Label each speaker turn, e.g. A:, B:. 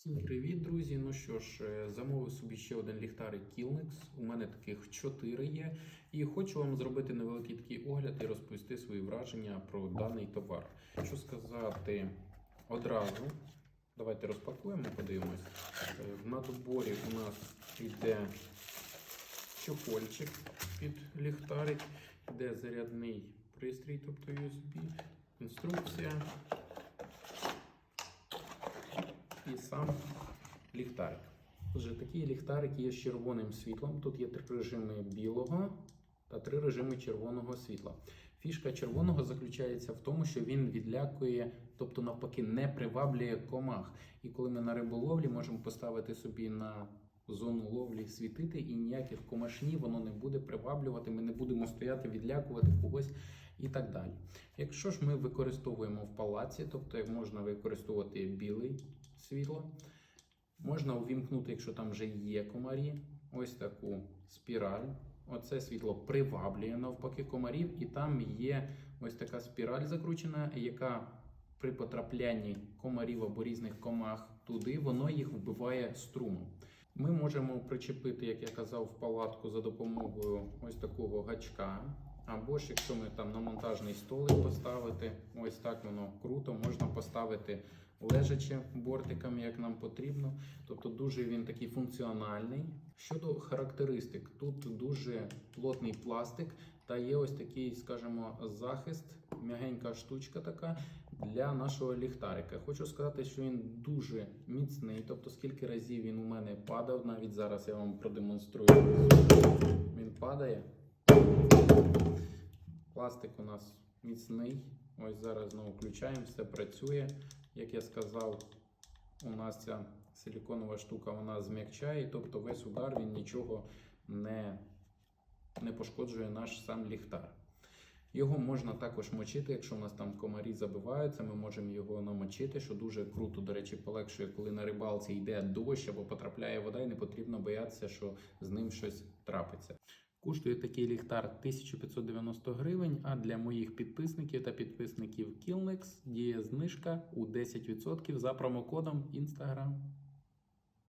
A: Всім привіт, друзі! Ну що ж, е, замовив собі ще один ліхтарик Killnex. У мене таких чотири є. І хочу вам зробити невеликий такий огляд і розповісти свої враження про даний товар. Що сказати одразу. Давайте розпакуємо, подивимось. Е, В надоборі у нас йде чохольчик під ліхтарик, йде зарядний пристрій, тобто USB, інструкція і сам ліхтарик. Отже, такий ліхтарик є з червоним світлом. Тут є три режими білого та три режими червоного світла. Фішка червоного заключається в тому, що він відлякує, тобто навпаки, не приваблює комах. І коли ми на риболовлі можемо поставити собі на зону ловлі світити, і ніяких комашні воно не буде приваблювати. Ми не будемо стояти, відлякувати когось і так далі. Якщо ж ми використовуємо в палаці, тобто можна використовувати білий світло, можна увімкнути, якщо там вже є комарі, ось таку спіраль. Оце світло приваблює навпаки комарів, і там є ось така спіраль закручена, яка при потраплянні комарів або різних комах туди, воно їх вбиває струмом. Ми можемо причепити, як я казав, в палатку за допомогою ось такого гачка. Або ж якщо ми там на монтажний столик поставити, ось так воно круто, можна поставити лежачи бортиком, як нам потрібно. Тобто дуже він такий функціональний. Щодо характеристик, тут дуже плотний пластик та є ось такий, скажімо, захист, м'ягенька штучка така для нашого ліхтарика. Хочу сказати, що він дуже міцний, тобто скільки разів він у мене падав, навіть зараз я вам продемонструю. Він падає. Пластик у нас міцний. Ось зараз знову включаємо, все працює. Як я сказав, у нас ця силіконова штука вона зм'якчає, тобто весь удар він нічого не, не пошкоджує наш сам ліхтар. Його можна також мочити, якщо у нас там комарі забиваються, ми можемо його намочити, що дуже круто, до речі, полегшує, коли на рибалці йде дощ або потрапляє вода, і не потрібно боятися, що з ним щось трапиться. Коштує такий ліхтар 1590 гривень, а для моїх підписників та підписників Kilnex діє знижка у 10% за промокодом Instagram.